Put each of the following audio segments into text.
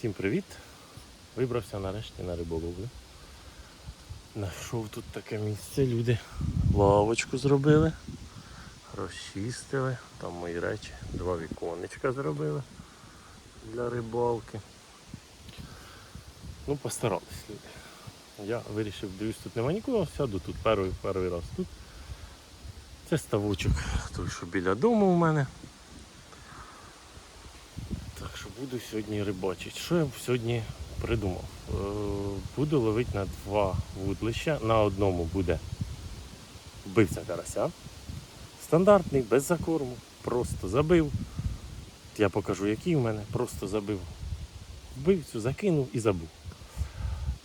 Всім привіт! Вибрався нарешті на риболовлю. Знайшов тут таке місце, люди лавочку зробили, розчистили, там мої речі, два віконечка зробили для рибалки. Ну, постарались люди. Я вирішив, дивлюсь, тут нема нікого, сяду тут перший, перший раз тут. Це ставочок той, що біля дому у мене. Буду сьогодні рибачити. Що я сьогодні придумав? Е, Буду ловити на два вудлища. На одному буде вбивця карася. Стандартний, без закорму. Просто забив. Я покажу, який в мене. Просто забив вбивцю, закинув і забув.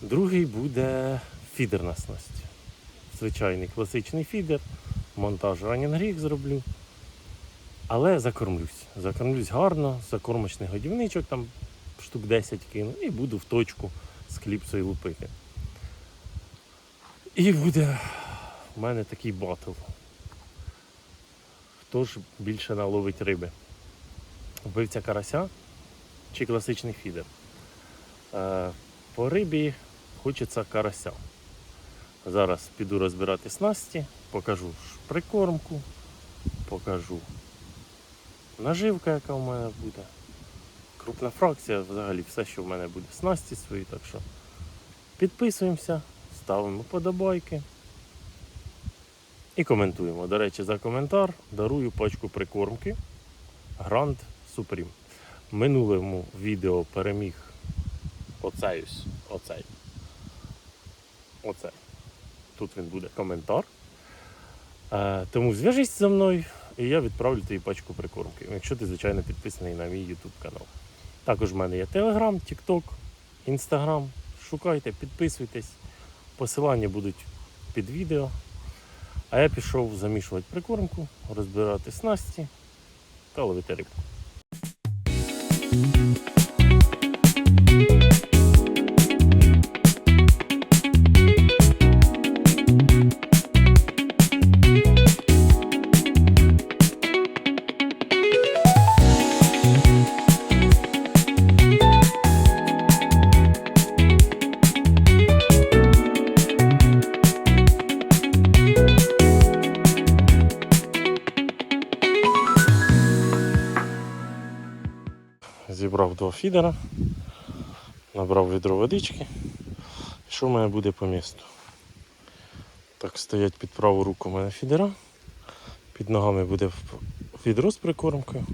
Другий буде фідерна снасть. Звичайний класичний фідер. Монтаж ранінг зроблю. Але закормлюсь. Закормлюсь гарно, закормочний годівничок, там штук 10 кину, і буду в точку з кліпсою лупити. І буде в мене такий батл. Хто ж більше наловить риби? Вбивця карася чи класичний фідер? Е, по рибі хочеться карася. Зараз піду розбирати снасті, покажу прикормку, покажу наживка, яка в мене буде. Крупна фракція, взагалі все, що в мене буде. Снасті свої, так що підписуємося, ставимо подобайки і коментуємо. До речі, за коментар дарую пачку прикормки Grand Supreme. Минулому відео переміг оцей ось, оцей. Оцей. Тут він буде коментар. Е, тому зв'яжись зі мною і я відправлю тобі пачку прикормки. Якщо ти, звичайно, підписаний на мій YouTube канал. Також в мене є Telegram, TikTok, Instagram. Шукайте, підписуйтесь. Посилання будуть під відео. А я пішов замішувати прикормку, розбирати снасті та ловити рибку. Зібрав набрав відро водички. Що в мене буде по місту? Так, стоять під праву руку у мене фідера. Під ногами буде відро з прикормкою.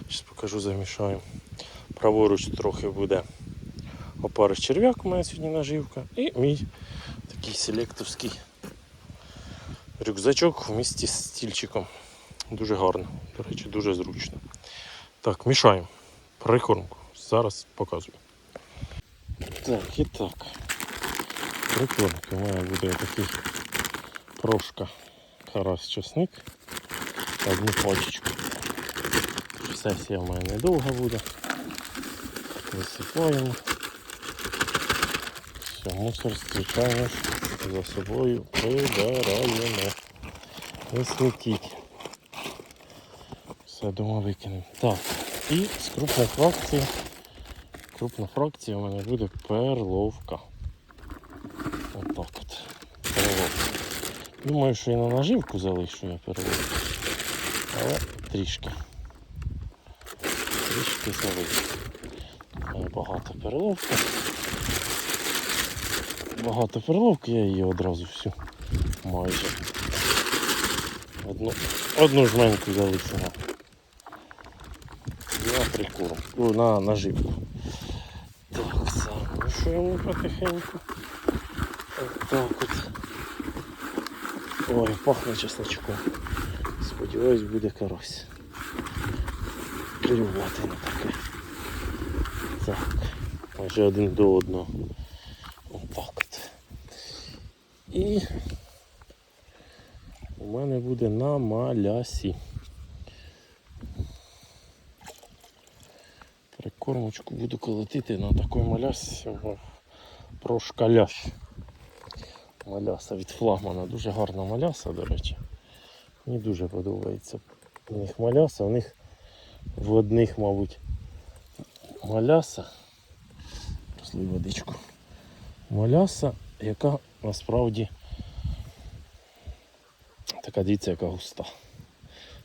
Зараз покажу, замішаю. Праворуч трохи буде опариш черв'як, у мене сьогодні наживка. І мій такий селектовський рюкзачок в місті з стільчиком. Дуже гарно, до речі, дуже зручно. Так, мішаємо прикормку. Зараз показую. Так, і так. У мене буде такий прошка карась чесник. Одну пачечку. Сесія в мене недовга буде. Висипаємо. Все, мусор, звичайно, за собою прибираємо. Не. Все, дома викинемо. Так. І крупної фракції. Крупна фракція у мене буде перловка. Отак от. Перловка. Думаю, що і на наживку залишу я перловку. Але трішки. Трішки залишу. Багато перловки. Багато перловки, я її одразу всю майже. Одну, одну жменьку залишила на прикорм. На наживку. Замішуємо потихеньку. От так от. Ой, пахне чесночком. Сподіваюсь, буде карась. Клювати на таке. Так. Майже один до одного. Отак от. І у мене буде на малясі. Прикормочку буду колотити на такий маляс про шкаляш. Маляса від флагмана. Дуже гарна маляса, до речі. Мені дуже подобається. У них маляса, у них в одних, мабуть, маляса, слий водичку. Моляса, яка насправді така дивіться, яка густа.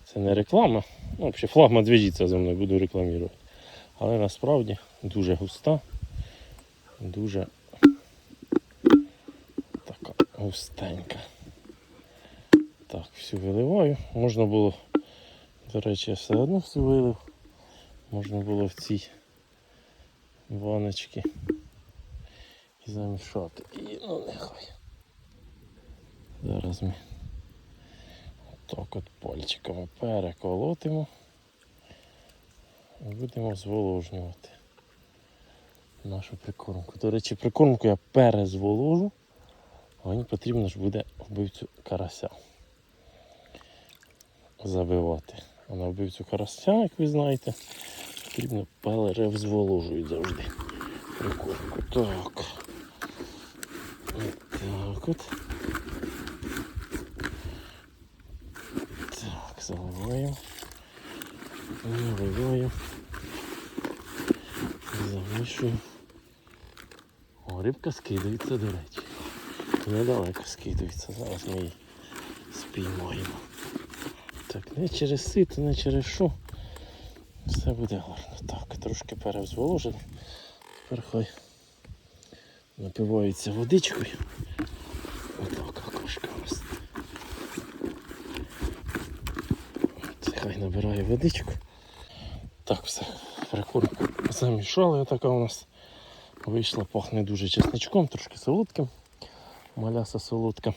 Це не реклама. Ну, взагалі флагман зв'яжіться зі мною, буду рекламувати. Але насправді дуже густа, дуже така густенька. Так, всю виливаю. Можна було, до речі, я все одно всю вилив. Можна було в цій ваночці і замішати. І ну нехай. Зараз ми так от пальчиками переколотимо будемо зволожнювати нашу прикормку. До речі, прикормку я перезволожу, а мені потрібно ж буде вбивцю карася забивати. А на вбивцю карася, як ви знаєте, потрібно перезволожують завжди прикормку. Так. Так от. Так, заливаємо. Наливаємо. Замішуємо. О, рибка скидається, до речі. Недалеко скидується. Зараз ми її спіймаємо. Так, не через сито, не через що. Все буде гарно. Так, трошки перевзволожили. Тепер хай напивається водичкою. Отак окошко у нас. Це хай набирає водичку. Так, все, прикормку замішали. Така у нас вийшла, пахне дуже чесничком, трошки солодким. Маляса солодка.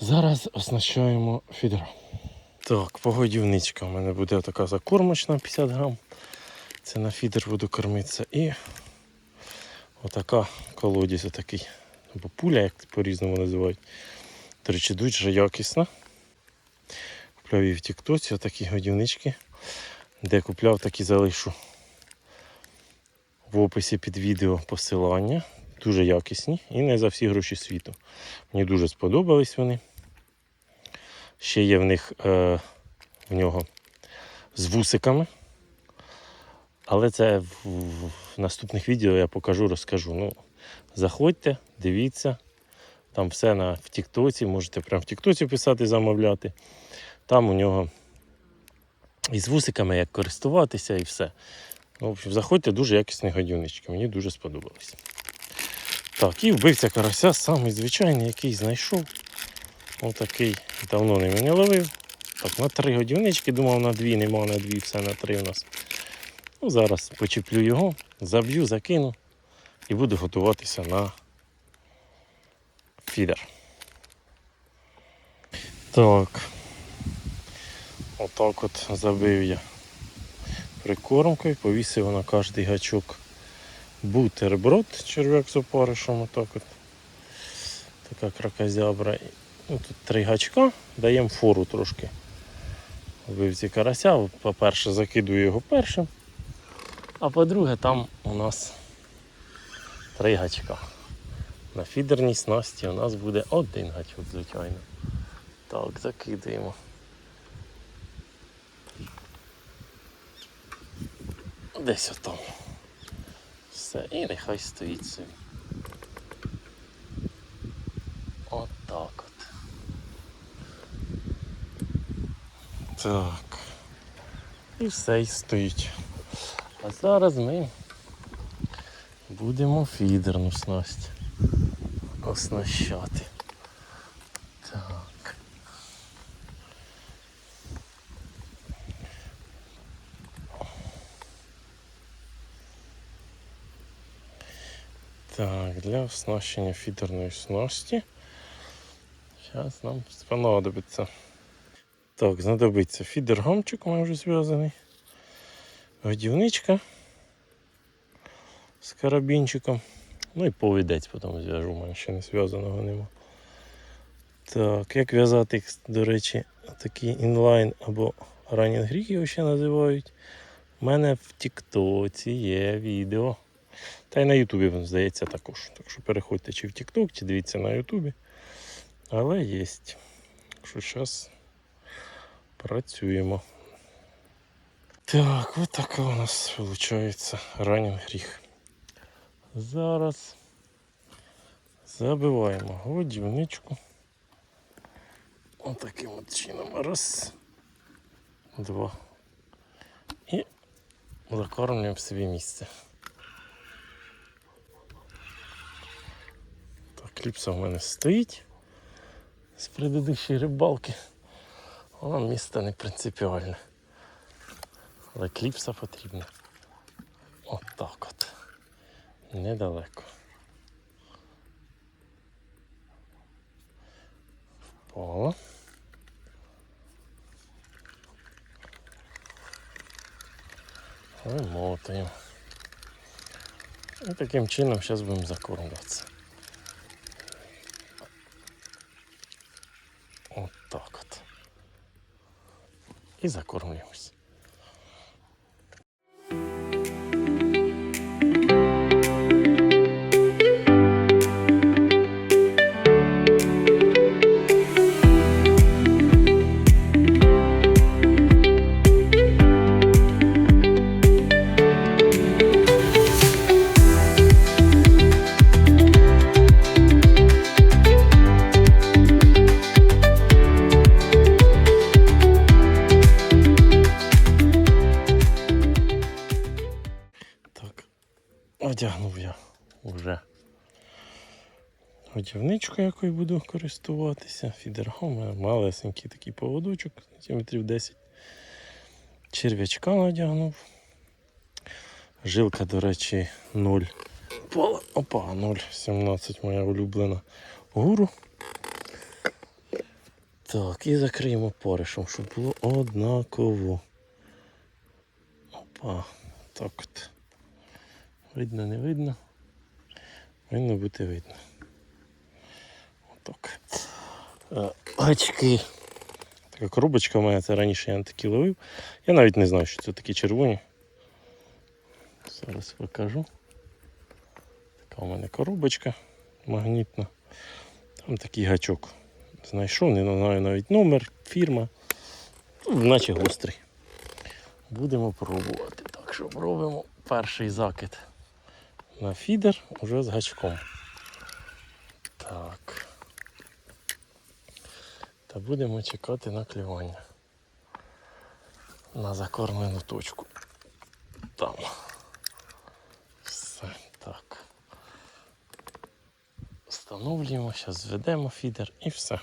Зараз оснащаємо фідера. Так, погодівничка у мене буде така закормочна 50 грам. Це на фідер буду кормитися. І отака колодязь, отакий. Або пуля, як по-різному називають. До речі, дуже якісна. Купляв її в Тіктоці, отакі годівнички. Де купляв, такі залишу в описі під відео посилання. Дуже якісні і не за всі гроші світу. Мені дуже сподобались вони. Ще є в них е, в нього з вусиками. Але це в, в наступних відео я покажу, розкажу. Ну, заходьте, дивіться. Там все на, в Тіктоці, можете прямо в Тіктоці писати, замовляти. Там у нього із вусиками як користуватися і все. Ну, в общем, заходьте, дуже якісні годівнички. Мені дуже сподобалось. Так, і вбивця карася, самий звичайний, який знайшов. Отакий давно не ловив. Так, на три годівнички, думав на дві, нема на дві, все на три у нас. Ну, зараз почеплю його, заб'ю, закину і буду готуватися на фідер. Так. Отак от забив я прикормкою, повісив на кожний гачок бутерброд черв'як з опаришем. Отак от. Така кракозябра. Ну, тут три гачка, даємо фору трошки. Вбивці карася. По-перше, закидую його першим. А по-друге, там у нас три гачка. На фідерній снасті у нас буде один гачок, звичайно. Так, закидуємо. Десь отам. Все, і нехай стоїть собі. Отак от. Так. І все і стоїть. А зараз ми будемо фідерну снасть оснащати. Так. Так, для оснащення фідерної снасті. Зараз нам понадобиться. Так, знадобиться фідер гамчик, у мене вже зв'язаний. Годівничка з карабінчиком. Ну і повідець потім зв'яжу, у мене ще не зв'язаного нема. Так, як в'язати, до речі, такі інлайн або ранінг рік його ще називають. У мене в Тіктоці є відео. Та й на Ютубі, здається, також. Так що переходьте чи в Тікток, чи дивіться на Ютубі. Але є. Так що зараз працюємо. Так, от така у нас виходить ранній гріх. Зараз забиваємо годівничку. Отаким от чином. Раз, два. І закормлюємо в собі місце. Кліпса в мене стоїть з предыдущої рибалки. Але місце не принципіальне. Але кліпса потрібна. От от. Недалеко. Впала. Вимотуємо. І таким чином зараз будемо закормлюватися. От так от. І закормлюємось. Годівничку, якою буду користуватися. Фідергом, малесенький такий поводочок, сантиметрів 10. Черв'ячка надягнув. Жилка, до речі, 0. Пола. Опа, 0,17 моя улюблена гуру. Так, і закриємо поришем, щоб було однаково. Опа, так от. Видно, не видно. Повинно бути видно. Отак. Е, Гачки. Така коробочка у мене, це раніше я на такі ловив. Я навіть не знаю, що це такі червоні. Зараз покажу. Така у мене коробочка магнітна. Там такий гачок. Знайшов, не знаю навіть номер, фірма. Ну, наче гострий. Будемо пробувати. Так що пробуємо перший закид на фідер уже з гачком. Так. Та будемо чекати на клювання. На закормлену точку. Там. Все так. Встановлюємо, зараз зведемо фідер і все.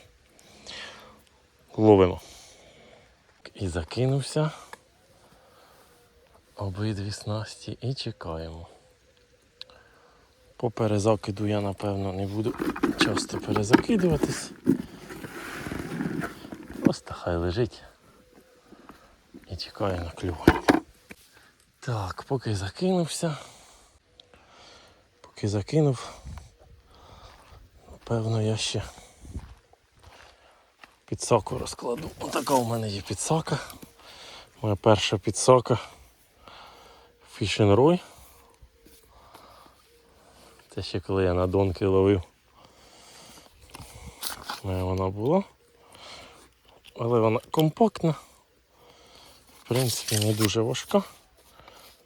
Ловимо. І закинувся обидві снасті і чекаємо. По перезакиду я напевно не буду часто перезакидуватись. Хай лежить і чекає на клювання. Так, поки закинувся, поки закинув, напевно я ще підсаку розкладу. Отака у мене є підсака. Моя перша підсака Fishing Roy. Це ще коли я на донки ловив. Вона була. Але вона компактна. В принципі, не дуже важка.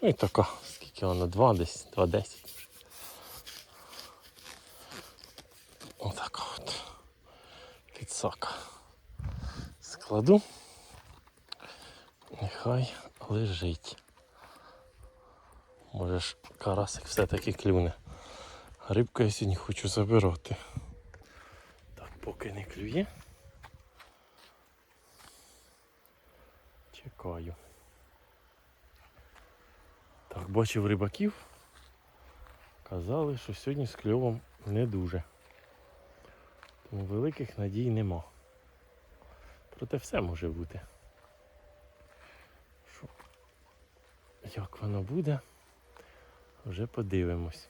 Ну і така, скільки вона, 2 десь, 2,10. Отака от. Підсака. Складу. Нехай лежить. Може ж карасик все-таки клюне. Рибку я сьогодні хочу забирати. Так, поки не клює. Чекаю. Так, бачив рибаків. Казали, що сьогодні з кльовом не дуже. Тому великих надій нема. Проте все може бути. Що, як воно буде, вже подивимось.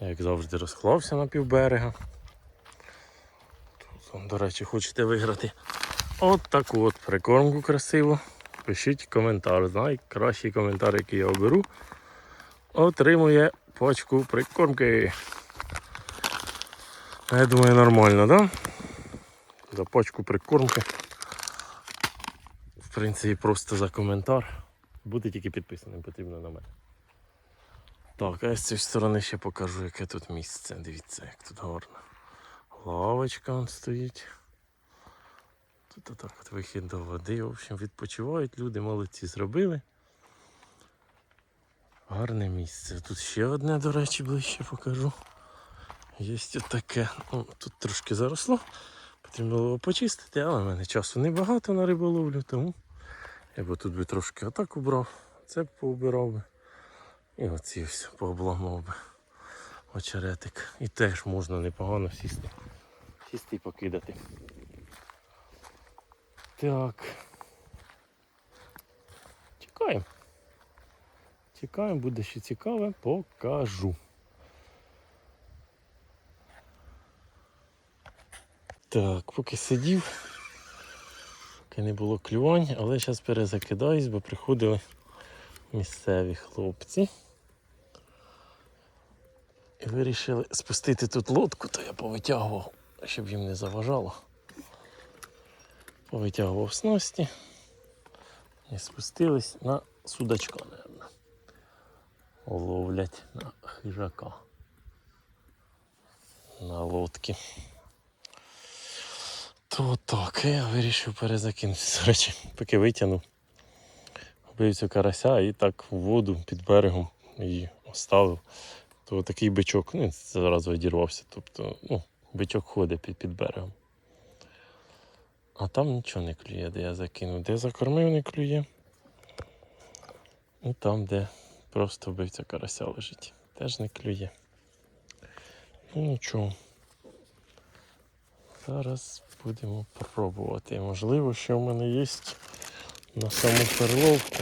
Я, як завжди, розклався на півберега. Тут, до речі, хочете виграти от таку от прикормку красиву. Пишіть коментар. Найкращий коментар, який я оберу, отримує пачку прикормки. Я думаю, нормально? Да? За пачку прикормки. В принципі, просто за коментар. Бути тільки підписаним потрібно на мене. Так, а з цієї сторони ще покажу, яке тут місце. Дивіться, як тут гарно. Лавочка стоїть. Тут отак от вихід до води. В общем, відпочивають люди, молодці зробили. Гарне місце. Тут ще одне, до речі, ближче покажу. Є таке. Ну, тут трошки заросло. Потрібно було почистити, але в мене часу небагато на риболовлю, тому я б тут би трошки отак убрав, це б поубирав би. І оці ось пообламав би очеретик. І теж можна непогано сісти. Сісти і покидати. Так. Чекаємо. Чекаємо, буде ще цікаве, покажу. Так, поки сидів, поки не було клювань, але зараз перезакидаюсь, бо приходили місцеві хлопці. І вирішили спустити тут лодку, то я повитягував, щоб їм не заважало. Повитягував снасті і спустились на судачка, мабуть. Ловлять на хижака. На лодки. То так, я вирішив перезакинути. До речі, поки витягнув. Вбив цю карася і так в воду під берегом її оставив. То такий бичок, ну, зараз відірвався. Тобто, ну, бичок ходить під, під берегом. А там нічого не клює, де я закинув. Де закормив, не клює. І там, де просто вбивця карася лежить. Теж не клює. Ну нічого. Зараз будемо пробувати. Можливо, що в мене є на саму перловку.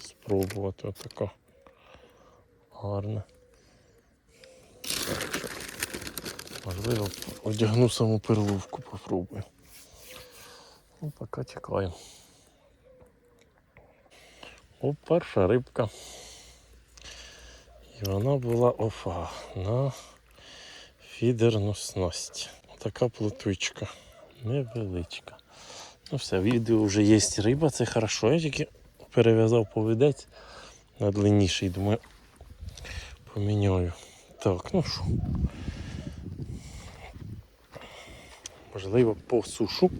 Спробувати отака. Гарна. Можливо, одягну саму перловку, попробую. Ну, поки чекаємо. О, перша рибка. І вона була офа на фідерну снасть. Така плотвичка. Невеличка. Ну все, відео вже є риба, це хорошо. Я тільки перев'язав повідець на длинніший, думаю, поміняю. Так, ну що. Можливо, посушу,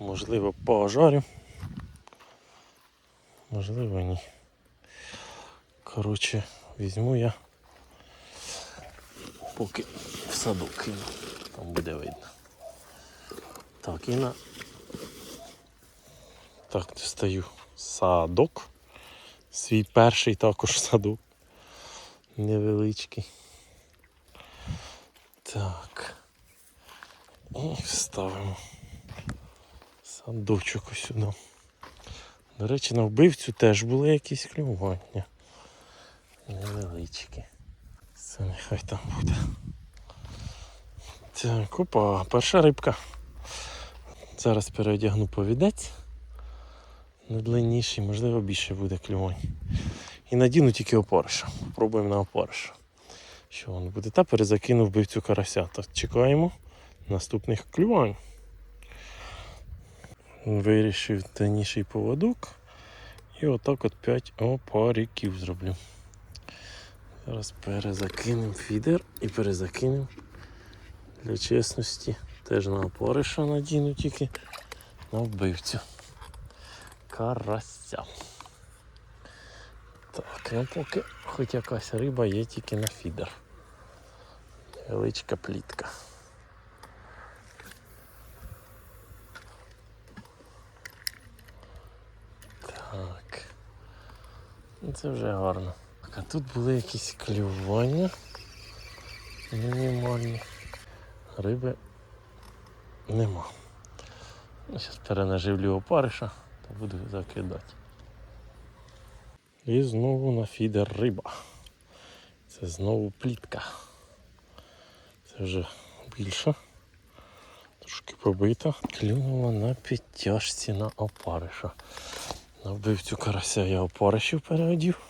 можливо, пожарю. Можливо, ні. Коротше, візьму я поки в садок кину. Там буде видно. Так, і на так, дістаю садок. Свій перший також садок. Невеличкий. Так. І ставимо садочок ось сюди. До речі, на вбивцю теж були якісь клювання. Невеличкі. Це нехай там буде. Так, опа, перша рибка. Зараз переодягну повідець. На длинніший, можливо, більше буде клювань. І надіну тільки опориша. Пробуємо на опориша. Що воно буде? Та перезакину вбивцю карася. Так, чекаємо наступних клювань. Вирішив тоніший поводок. І отак от 5 опариків зроблю. Зараз перезакинемо фідер і перезакинемо для чесності. Теж на опориша надіну тільки на вбивцю. Карася. Так, ну поки хоч якась риба є тільки на фідер. Величка плітка. Ну, Це вже гарно. А тут були якісь клювання. Мінімальні. Риби нема. Ну, Зараз перенаживлю опариша та буду закидати. І знову на фідер риба. Це знову плітка. Це вже більше. Трошки побита. Клюнула на підтяжці на опариша. На вбивцю карася я опаришів переодів.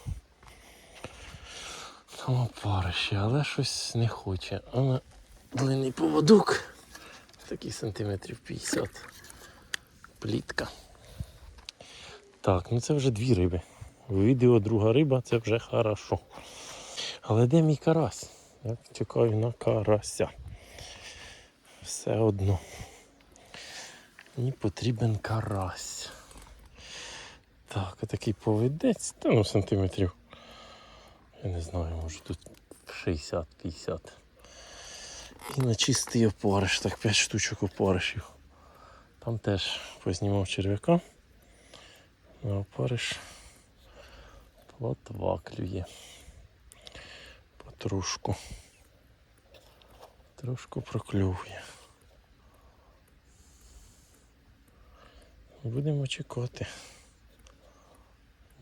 Там опариші, але щось не хоче. А на длинний поводок. Такий сантиметрів 50. Плітка. Так, ну це вже дві риби. Відео друга риба це вже хорошо. Але де мій карась? Я чекаю на карася. Все одно. Мені потрібен карась. Так, а такий повідець, та ну сантиметрів. Я не знаю, може тут 60-50. І на чистий опариш, так 5 штучок опаришів. Там теж познімав черв'яка. На опариш плотва клює. Потрошку. Трошку проклює. Будемо чекати.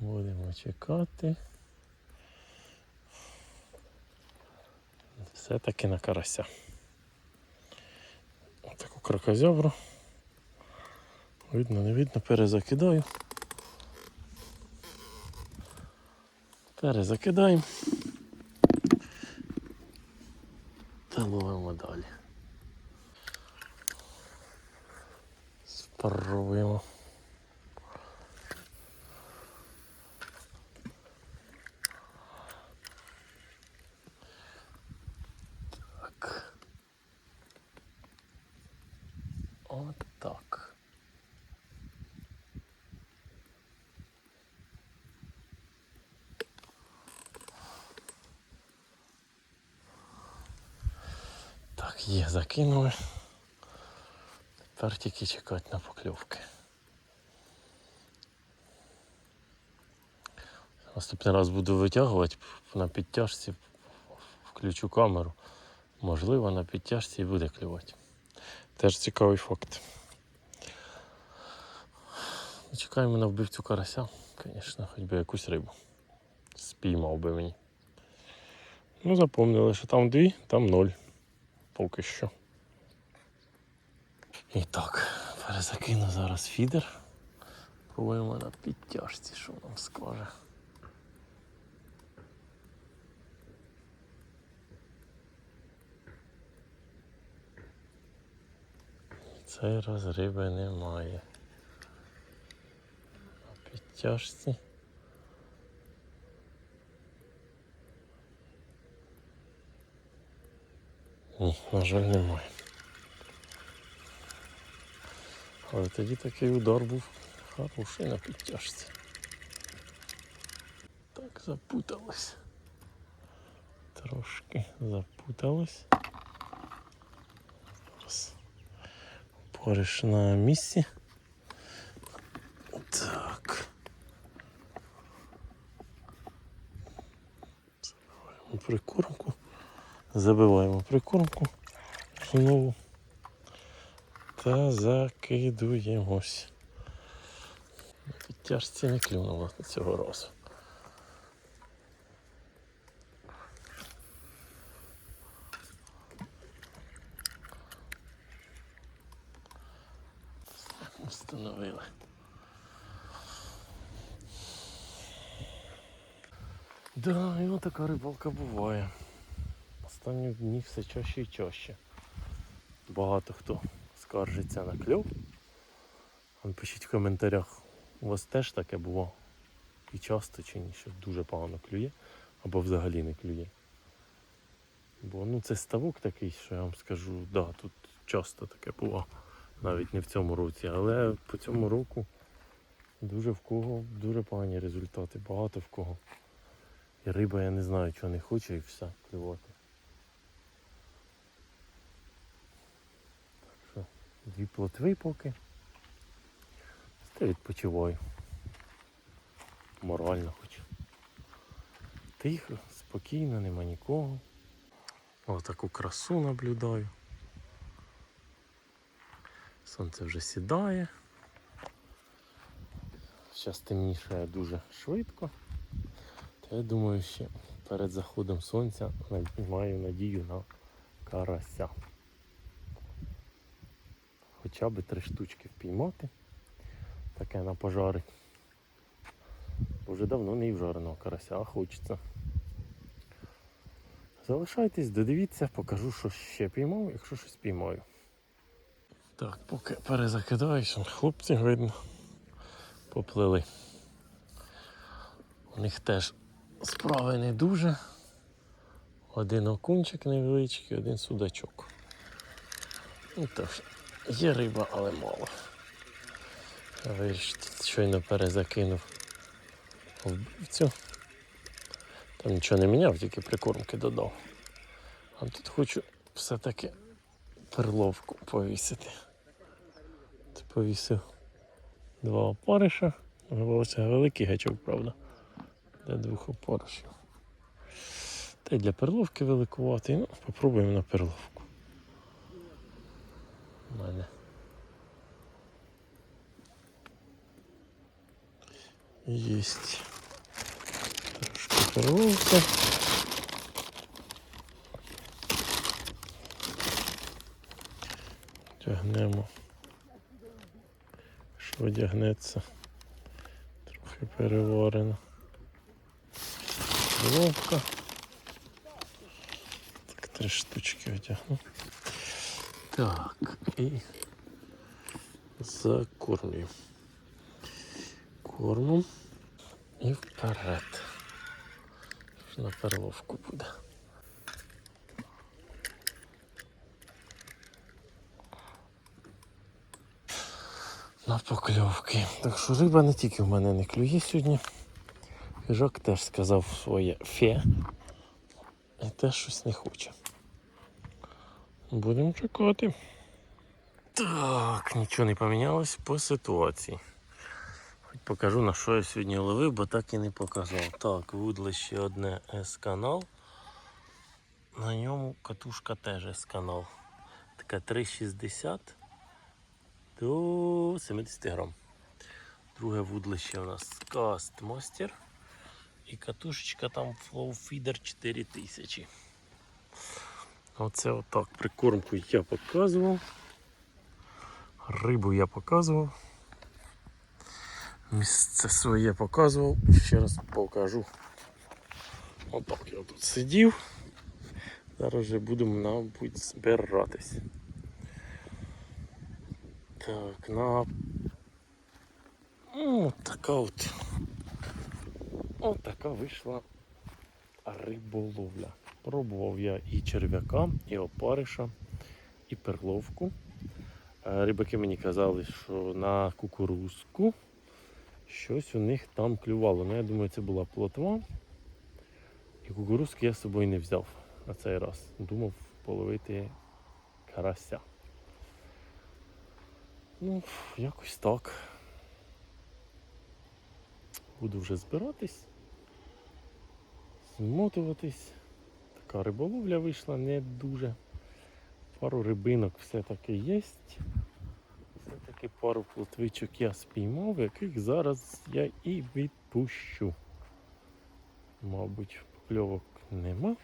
Будемо чекати. Все-таки на карася. Отаку кракозябру. Видно, не видно, перезакидаю. Перезакидаємо. Та ловимо далі. Спробуємо. Так. От так. Так, є, закинули. Тепер тільки чекати на покльовки. Наступний раз буду витягувати на підтяжці, включу камеру. Можливо, на підтяжці і буде клювати. Теж цікавий факт. Чекаємо на вбивцю карася, звісно, хоч би якусь рибу. Спіймав би мені. Ну, запомнили, що там дві, там ноль. Поки що. І так, перезакину зараз фідер. Пробуємо на підтяжці, що нам скаже. Цей раз риби немає. На підтяжці. Ні, на жаль, немає. Але тоді такий удар був хороший на підтяжці. Так, запуталось. Трошки запуталось. Зараз. Пориш на місці. Так. Забиваємо прикормку. Забиваємо прикормку знову та закидуємось. На підтяжці не клюнуло цього разу. Встановили. Да, і така рибалка буває. Останні дні все чаще і чаще. Багато хто скаржиться на кльов. Пишіть в коментарях, у вас теж таке було і часто чи ні, що дуже погано клює, або взагалі не клює. Бо ну це ставок такий, що я вам скажу, да, тут часто таке було, навіть не в цьому році, але по цьому року дуже в кого дуже погані результати, багато в кого. І риба я не знаю, чого не хоче і все клювати. Так що дві плотви поки. Та відпочиваю. Морально хоч. Тихо, спокійно, нема нікого. Ось таку красу наблюдаю. Сонце вже сідає. Зараз темніше дуже швидко. Та я думаю, ще перед заходом сонця маю надію на карася. Хоча б три штучки впіймати. Таке на пожари. Вже давно не їв жареного карася, а хочеться. Залишайтесь, додивіться, покажу, що ще піймав, якщо щось піймаю. Так, поки перезакидаю, що хлопці видно. Поплили. У них теж справи не дуже. Один окунчик невеличкий, один судачок. Ну тож, є риба, але мало. Я щойно перезакинув вбивцю. Там нічого не міняв, тільки прикормки додав. А тут хочу все-таки перловку повісити. От Повісив два опариша. Виявилося великий гачок, правда. Для двох опаришів. Та й для перловки великувати. Ну, попробуємо на перловку. Мене. Єсть. Трошки перловки. Тягнемо. Що одягнеться. Трохи переварено. Головка. Так, три штучки одягну. Так, і закормлю. Кормом і вперед. На перловку буде. На покльовки. Так що риба не тільки в мене не клює сьогодні. Хижак теж сказав своє фе. І теж щось не хоче. Будемо чекати. Так, нічого не помінялось по ситуації. Хоч покажу на що я сьогодні ловив, бо так і не показав. Так, вудлище одне С-канал. На ньому катушка теж С-канал. Така 3,60 до 70 грам. Друге вудлище у нас Cast Master. І катушечка там Flow Feeder 4000. Оце отак. Прикормку я показував. Рибу я показував. Місце своє показував. Ще раз покажу. Отак я тут сидів. Зараз вже будемо, мабуть, збиратись. Так, на ну, така от. От така вийшла риболовля. Пробував я і черв'яка, і опариша, і перловку. Е, Рибаки мені казали, що на кукурузку щось у них там клювало. Ну, я думаю, це була плотва. І кукурузки я з собою не взяв на цей раз. Думав половити карася. Ну, якось так. Буду вже збиратись, змотуватись. Така риболовля вийшла не дуже. Пару рибинок все-таки є. Все-таки пару плотвичок я спіймав, яких зараз я і відпущу. Мабуть, покльовок нема.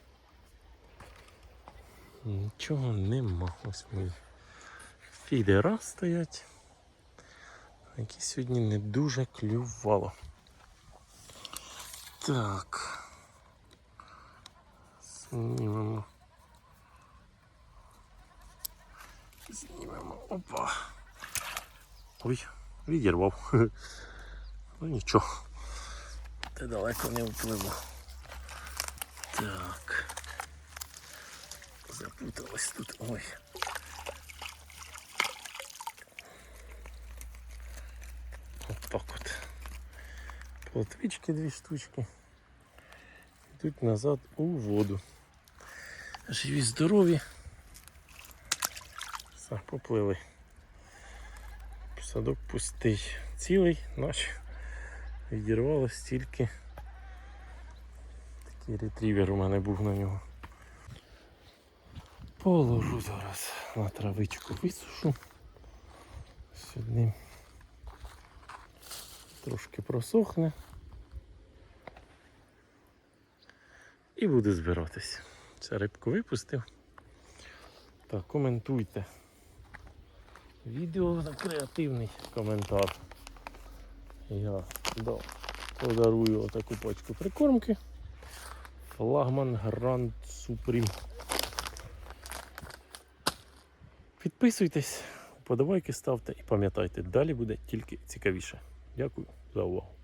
Нічого нема. Ось мої фідера стоять. Які сьогодні не дуже клювало. Так. Знімемо. Знімемо. Опа. Ой, відірвав. Ну нічого. Ти далеко не впливу. Так. Запуталась тут. Ой. От так от. Плотвички дві штучки. Йдуть назад у воду. Живі здорові. Все, поплили. Садок пустий. Цілий, наче відірвалось тільки. Такий ретрівер у мене був на нього. Положу зараз на травичку висушу. Сюди трошки просохне. І буду збиратись. Це рибку випустив. Так, коментуйте. Відео на креативний коментар. Я да, подарую отаку пачку прикормки. Флагман Grand Supreme. Підписуйтесь, подобайки ставте і пам'ятайте, далі буде тільки цікавіше. Дякую за увагу.